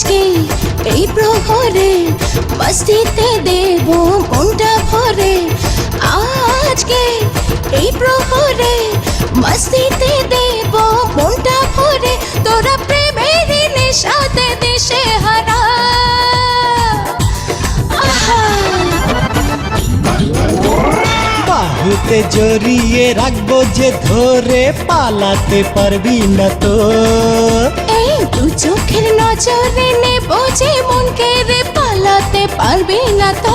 আজকে এই প্রহরে মস্তিতে দেব মনটা ভরে? আজকে এই প্রহরে মস্তিতে দেবো মনটা ভরে? তোরা প্রেমের নেশাতে দেশে হারা। বাহুতে জড়িয়ে রাখব যে ধরে, পালাতে পারবি না তো। দু চোখের নজরে নেব যে মনকে রে পালাতে পারবি না তো?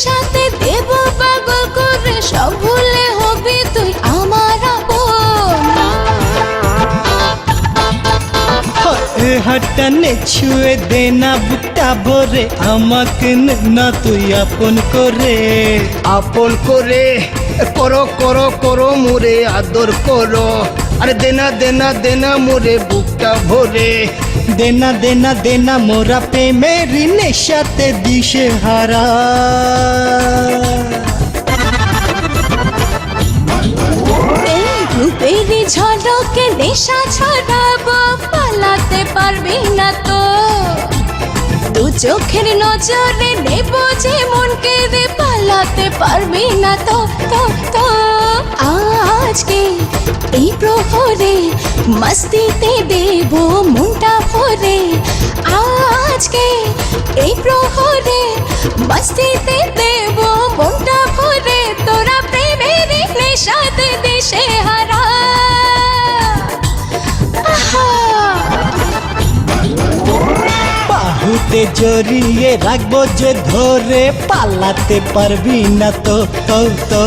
নেশাতে দেব পাগল করে সব ভুলে হবি তুই আমার হাটানে ছুঁয়ে দে না বুকটা ভরে আমাকে না তুই আপন করে। আপন করে করো করো করো মোরে আদর করো। আরে দেনা দেনা দেনা মোরে বুকটা ভরে। দেনা দেনা দেনা মোরা প্রেমের নেশাতে দিশে হারা। রূপেরই ঝলকে নেশা ছড়াবো পালাতে পারবি না তো। দু চোখের নজরে নেব যে মনকে রে, পালাতে পারবি না তো তো তো। আজকে এই প্রহরে মস্তিতে দেব মনটা ভরে আজকে এই প্রহরে মস্তিতে দেব বাহুতে জড়িয়ে রাখব যে ধরে পালাতে পারবি না তো তো তো।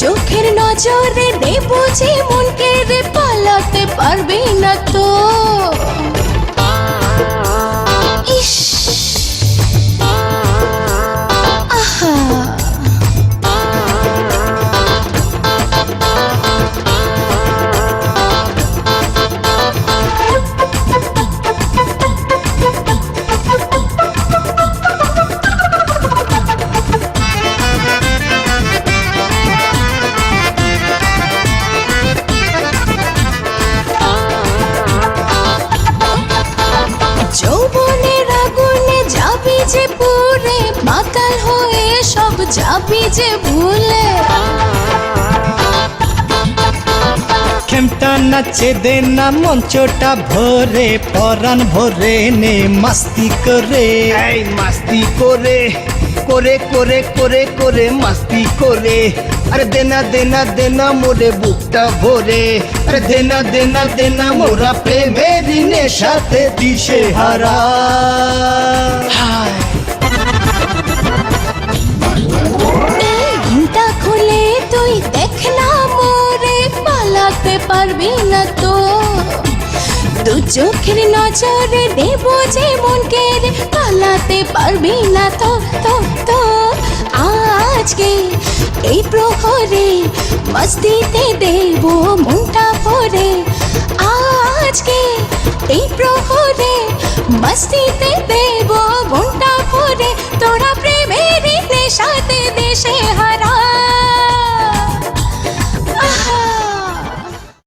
চোখের নজরে দেবো যে মনকে রে, পালাতে পারবি না তো। পুরে মাতাল হয়ে সব যাবি যে ভুলে। খেমটা নাচে দে না মঞ্চটা ভরে পরাণ ভরে নে মাস্তি করে। এই মাস্তি করে করে করে করে করে মাস্তি করে। আরে দেনা দেনা দেনা মোরে বুকটা ভরে। আরে দেনা দেনা দেনা মোরা প্রেমের নেশাতে দিশে হারা হায়। পারবি না তো। দু চোখের নজরে দেব যে মনকে পালাতে পারবি না তো তো তো। আজকে এই প্রহরে মস্তিতে দেব মনটা ভরে। আজকে এই প্রহরে মস্তিতে দেব